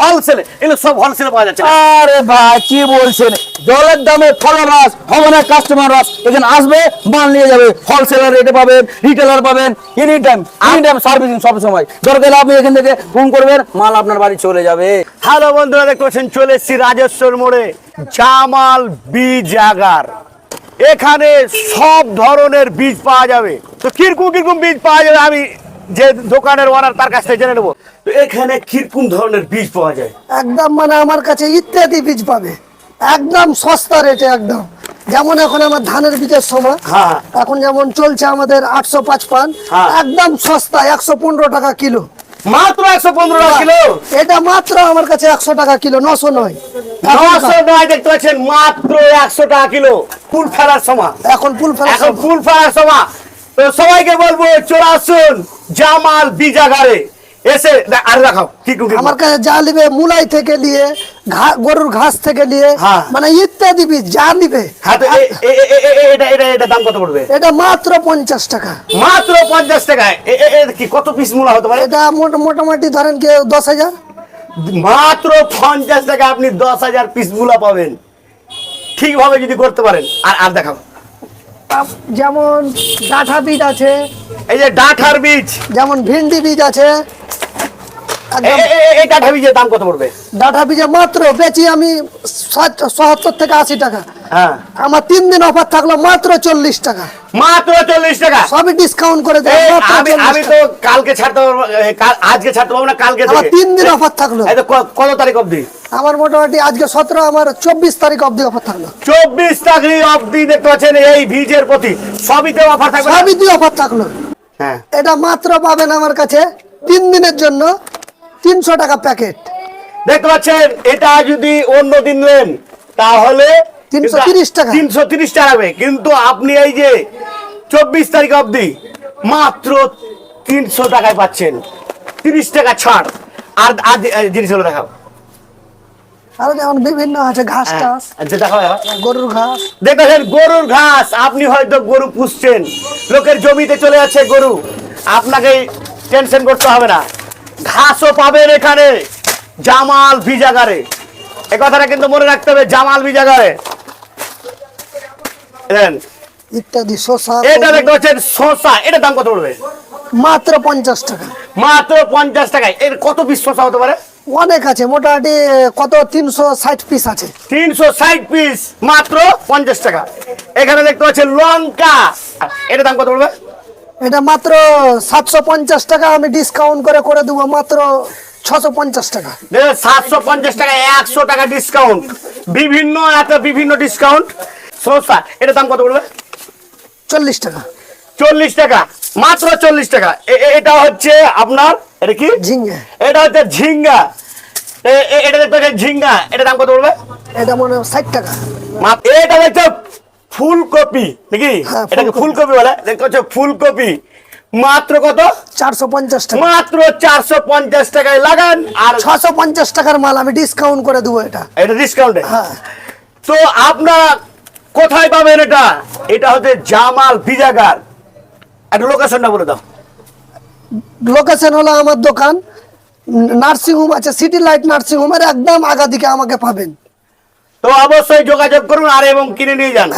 হোলসেলে এগুলো সব হোলসেলে পাওয়া যাচ্ছে আরে ভাই কি বলছেন? জলের দামে কাস্টমার এখানে আসবে মাল নিয়ে যাবে। হোলসেলার রেটে পাবেন রিটেলার পাবেন any time any time servicing সব সময়। দরকার আপনি এখান থেকে ফোন করবেন মাল আপনার বাড়ি চলে যাবে। হ্যালো বন্ধুরা চলে এসেছি রাজেশ্বর মোড়ে জামাল বীজ আগার। এখানে সব ধরনের বীজ পাওয়া যাবে। তো কীরকম কীরকম বীজ পাওয়া যাবে আমি যে দোকানের ওনার তার কাছ থেকে জেনে নেব। তো এখানে কীরকম ধরনের বীজ পাওয়া যায়? একদম মানে আমার কাছে ইত্যাদি বীজ পাবে। একদম সস্তা রেটে একদম। যেমন এখন আমার ধানের বীজের সময় হ্যাঁ। এখন যেমন চলছে আমাদের আটশো পাঁচপান হ্যাঁ। একদম সস্তা একশো পনেরো টাকা কিলো। মাত্র একশো পনেরো টাকা কিলো? এটা মাত্র আমার কাছে একশো টাকা কিলো নশো নয়। নশো নয় দেখতে পাচ্ছেন মাত্র একশো টাকা কিলো। ফুল ফেলার সময়। এখন ফুল ফেলা এখন ফুল ফেলার সময়। তো সবাইকে বলব চলে আসুন। জামাল বীজাগারে। এসে আর দেখাও আমার কাছে যা নিবে মুলাই থেকে নিয়ে গরুর ঘাস থেকে নিয়ে হ্যাঁ। মানে ইত্যাদি বীজ যা নিবে। দাম কত পড়বে? এটা মাত্র পঞ্চাশ টাকা। মাত্র পঞ্চাশ টাকায় কি কত পিস মূলা হতে পারে? এটা মোট- মোটামুটি ধরেন কি দশ হাজার। মাত্র পঞ্চাশ টাকা আপনি দশ হাজার পিস মূলা পাবেন। ঠিকভাবে যদি করতে পারেন। আর আর দেখাও। যেমন ডাঁঠা বীজ আছে এই যে ডাঁঠার বীজ। যেমন ভিন্ডি বীজ আছে এই বীজের দাম কত পড়বে? ডাঁটা বীজে মাত্র বেচি আমি সত্তর থেকে আশি টাকা। হ্যাঁ। আমার তিন দিন অফার থাকল মাত্র চল্লিশ টাকা। মাত্র চল্লিশ টাকা? সবই ডিসকাউন্ট করে দেবো আমি আমি তো কালকে ছাড়তে পারব আজকে ছাড়তে পারব না কালকে আমার তিন দিন অফার থাকল। তো কত তারিখ অবধি? আমার মোটামুটি আজকে সতেরো আমার চব্বিশ তারিখ অবধি অফার থাকল। চব্বিশ তারিখ অবধি দেখতে পাচ্ছেন এই বীজের প্রতি। সবইতে অফার থাকবে না? সবই দিয়ে অফার থাকল। হ্যাঁ। এটা মাত্র পাবেন আমার কাছে তিন দিনের জন্য তিনশো টাকা প্যাকেট। দেখতে পাচ্ছেন এটা যদি অন্য দিন নেন তাহলে 330 টাকা। তিনশো তিরিশ টাকা লাগবে কিন্তু আপনি এই যে চব্বিশ তারিখ অবধি মাত্র তিনশো টাকায় পাচ্ছেন। তিরিশ টাকা ছাড়। আর আর জিনিসগুলো দেখাও। আরও যেমন বিভিন্ন আছে ঘাস হ্যাঁ, টাস আচ্ছা দেখাও দেখাও। গরুর ঘাস। দেখেন গরুর ঘাস আপনি হয়তো গরু পুষছেন। লোকের জমিতে চলে যাচ্ছে গরু। আপনাকে টেনশন করতে হবে না। ঘাসও পাবেন এখানে জামাল ভিজাগারে। এ কথাটা কিন্তু মনে রাখতে হবে জামাল ভিজাগারে। ইত্যাদি শসা এটা দেখতে পাচ্ছেন শসা। এটা দাম কত পড়বে? মাত্র পঞ্চাশ টাকা। মাত্র পঞ্চাশ টাকায়। এর কত পিস শসা হতে পারে? অনেক আছে মোটামুটি কত তিনশো ষাট পিস আছে। তিনশো ষাট পিস মাত্র পঞ্চাশ টাকা। এখানে দেখতে পাচ্ছেন লঙ্কা। এটা দাম কত পড়বে? এটা মাত্র সাতশো পঞ্চাশ টাকা আমি ডিসকাউন্ট করে করে দেবো মাত্র ছশো পঞ্চাশ টাকা। সাতশো পঞ্চাশ টাকা একশো টাকা ডিসকাউন্ট বিভিন্ন একটা বিভিন্ন ডিসকাউন্ট সংস্থা এটা দাম কত পড়বে? চল্লিশ টাকা। চল্লিশ টাকা। মাত্র চল্লিশ টাকা। এটা হচ্ছে আপনার এটা কি? ঝিঙ্গা। এটা হচ্ছে ঝিঙ্গা। এটা দেখতে ঝিঙ্গা। এটা দাম কত পড়বে? এটা মনে হয় ষাট টাকা। এটা দেখছ ফুলকপি নাকি? হ্যাঁ, এটাকে ফুলকপি। বলে। দেখতে ফুলকপি। মাত্র কত? চারশো পঞ্চাশ টাকা। মাত্র চারশো পঞ্চাশ টাকায় লাগান। আর ছশো পঞ্চাশ টাকার মাল আমি ডিসকাউন্ট করে দেবো এটা। এটা ডিসকাউন্টে হ্যাঁ। তো আপনারা কোথায় পাবেন এটা? এটা হচ্ছে জামাল বিজাগার। একটা লোকেশনটা বলে দাও। লোকেশন হলো আমার দোকান। নার্সিং হোম আছে সিটি লাইট নার্সিং হোমের একদম আগা দিকে আমাকে পাবেন। তো অবশ্যই যোগাযোগ করুন আর এবং কিনে নিয়ে যান।